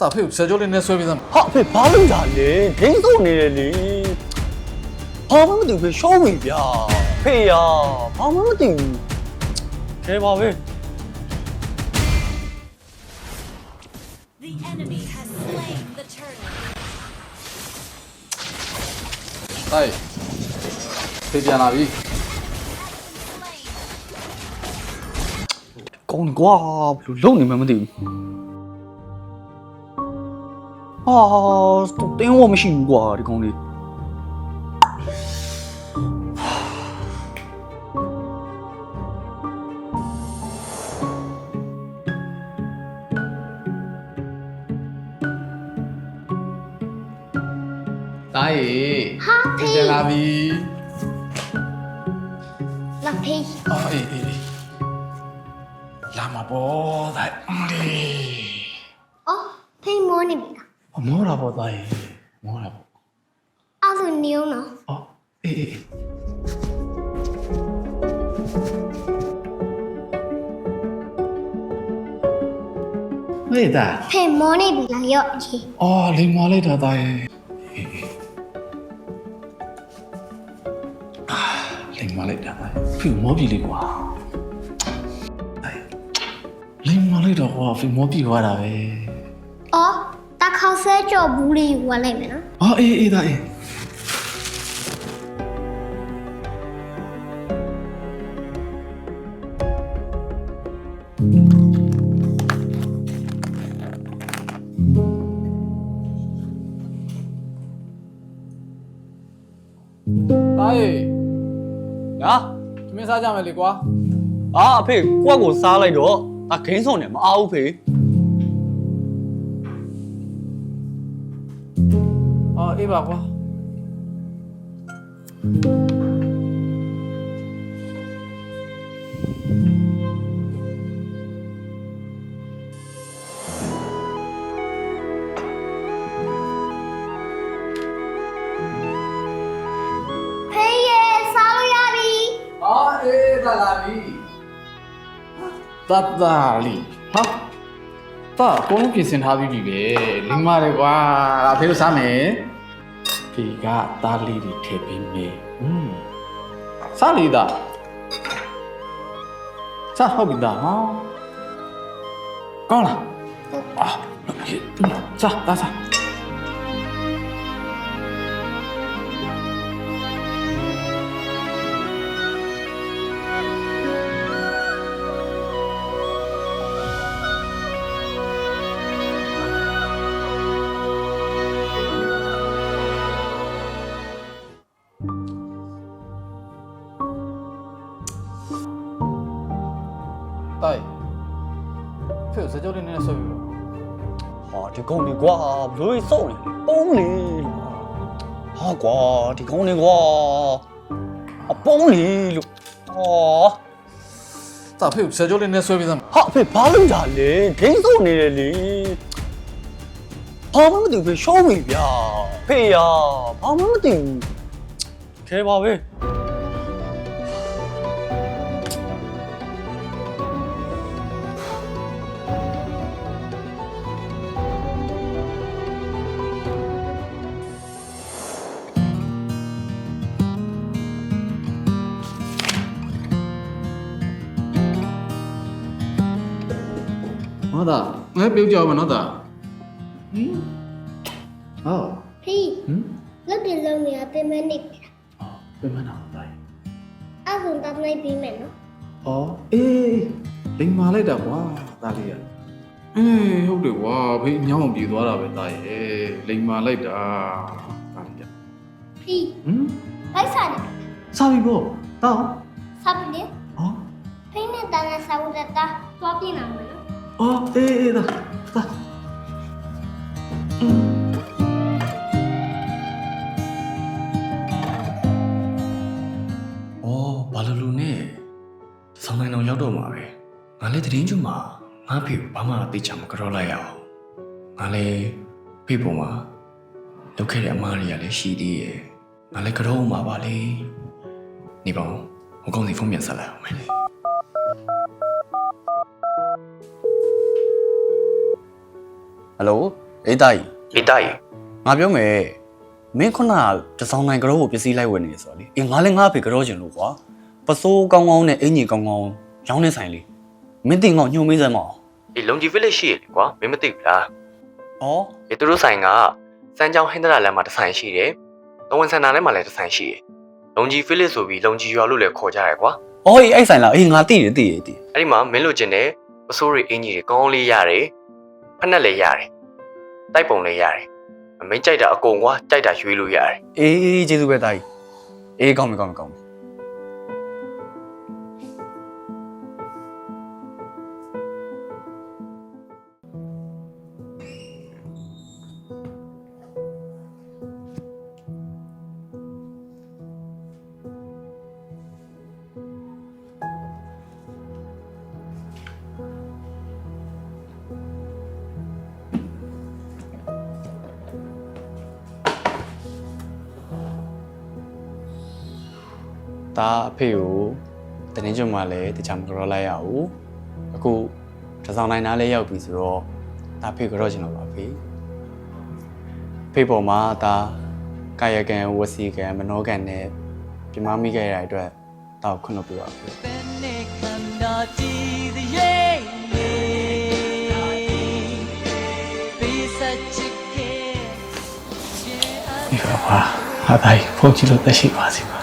တာဖေကိုဆယ်ကျော်လေးနဲ့ဆွဲပြီးသားဟာဖေဘာလို့ညာလဲဒိန်းစုံနေတယ်လေဘာမှမသိဘူးဖေရှောင်းပြီဗျာဖေရဘာမှမသိဘူးခဲပါပဲ The enemy has slain the turtle. တိုက်ဖေပြန်လာပြီ Slain. ကောင်းနေကွာဘယ်လိုလုပ်နေမှမသိဘူး ဟာတင်းဝမရှိဘူးကွာဒီကောင်လေးတိုက်ရေဟာဖေး ပြန်လာပြီလာဖေးအော်အေးအေးအေးလာမှာပေါ့တိုက်အမလေးအော်ဖေးမောနေပြီလား အမောတာပေါ့တိုက်ရေမောတာပေါ့အဲ့ဒါနေအောင်နော်အော်အေးအေးအေးမေးတာဖေးမောနေပြီလားရော့ကြီးအော်လိမ်မလိုက်တာတိုက်ရေအေးအေးအာလိမ်မလိုက်တာတိုက်ဖေမောပြီလေကွာတိုက်လိမ်မလိုက်တော့ကွာဖေမောပြီသွားတာပဲအော်တခေါက် ဆဲကြော်ဘူးလေးယူသွားလိုက်မယ်နော်အော်အေးအေးဒါအေးတားရေညာသမင်းစားကြမယ်လေကွာအာအဖေကိုယ့်ကိုစားလိုက်တော့အခင်းဆောင်နေမအားဘူးဖေ အော်အေးပါကွာဖေးရေစားလို့ရပြီအော်အေးဒါလာပြီတတ်တာလီဟာတာအကုန်လုံးပြင်ဆင်ထားပြီးပြီပဲလိမ္မာတယ်ကွာဒါဖေးလို့စားမယ် ဖေကတားလေးတွေထည့်ပေးမယ်อืมစားလီတာစားဟုတ်ပြီသားနော်ကောင်းလားအာစားတာစား တိုက်ဖေစကြောလေးနည်းနည်းဆွဲပြီးတော့ဟာဒီကောင်လေးကွာဘလို့စောင့်နေပုံးနေဟာကွာဒီကောင်လေးကွာအပုံးနေလို့ဟောတာဖေစကြောလေးနည်းဆွဲပြီးသားဟာအဖေဘာလို့ညာလဲဒိန်းစုံနေတယ်လေဘာမှမသိဘူးဖေရှောင်းပြီဗျာဖေရဘာမှမသိဘူးခဲပါပဲ ဟုတ်တာငါပြုတ်ကြောက်မနော်တာဟင်ဟောဖေးဟင်လက်တွေလုံးနေရတင်မနေပြီလားအော်ပြန်မနာတိုင်းအဲ့ဒါတတ်နိုင်ပြီမယ်နော်အော်အေးလိမ်မာလိုက်တာကွာတာလေးရအေးဟုတ်တယ်ကွာဖေးညောင်းပြေသွားတာပဲတာရဲ့လိမ်မာလိုက်တာတာလေးရဖေးဟင်လိုက်စားတယ်စားပြီပေါ့တောင်းစားပြီလေဟောဖေးနဲ့တန်းနဲ့စားဖို့တက်တာသွားပြင်လာမယ်နော် အော်အေးအေးတာတာอืม။အော်ဘာလို့လို့နဲ့ဆောင်းနိုင်အောင်ရောက်တော့မှာပဲ။ငါလည်းတရင်ကျွမှာငါဖေကိုဘာမှသိချင်မကြောလိုက်ရအောင်။ငါလည်းဖေပုံမှာလုပ်ခဲ့တဲ့အမားတွေကလည်းရှိသေးရဲ့။ငါလည်းကြောမှာပါလေ။နေပါဦး။ဟိုကောင်စီဖုန်းပြန်ဆက်လိုက်အောင်မယ်။ ဟယ်လိုအေးတာကြီးအေးတာကြီးငါပြောမယ်မင်းခုနကတစောင်းနိုင်ကြောကိုပစ္စည်းလိုက်ဝင်နေဆိုတော့လေအေးငါလည်းငါဖေကြောချင်လို့ကွာပစိုးကောင်းကောင်းနဲ့အင်ကြီးကောင်းကောင်းရောင်းနေဆိုင်လေမင်းတင်ကောင်ညှို့မေးစမ်းမအောင်ဒီလုံကြီး village ရှိရလေကွာမင်းမသိဘူးလားဩဒီသူတို့ဆိုင်ကစမ်းချောင်းဟင်္ဒရာလမ်းမှာတစ်ဆိုင်ရှိတယ်။တဝန်စင်တာထဲမှာလည်းတစ်ဆိုင်ရှိတယ်။လုံကြီး village ဆိုပြီးလုံကြီးရွာလို့လည်းခေါ်ကြရဲကွာဩအေးအဲ့ဆိုင်လားအေးငါသိတယ်သိတယ်သိတယ်။အဲ့ဒီမှာမင်းလိုချင်တဲ့ပစိုးတွေအင်ကြီးတွေကောင်းကောင်းလေးရတယ်။ ဖက်နဲ့လည်းရတယ်။တိုက်ပုံလည်းရတယ်။မင်းကြိုက်တာအကုန်ကွာကြိုက်တာရွေးလို့ရတယ်အေးအေးကျေးဇူးပဲတာကြီးအေးကောင်းပြီကောင်းပြီကောင်းပြီ ဒါအဖေကိုတရင်ကျွန်းမှာလည်းတခြားမကြောလိုက်ရဘူးအခုတစ်ဆောင်နိုင်သားလေးရောက်ပြီဆိုတော့ဒါဖေကြောချင်တော့ပါဖေဖေပေါ်မှာဒါကာယကံဝစီကံမနောကံနဲ့ပြမမိခဲ့ရတဲ့အတွက်တောက်ခွင့်လို့ပြပါဖေဒီပါပါဟာတိုင်းဖုန်းကြည့်လို့တက်ရှိပါစီပါ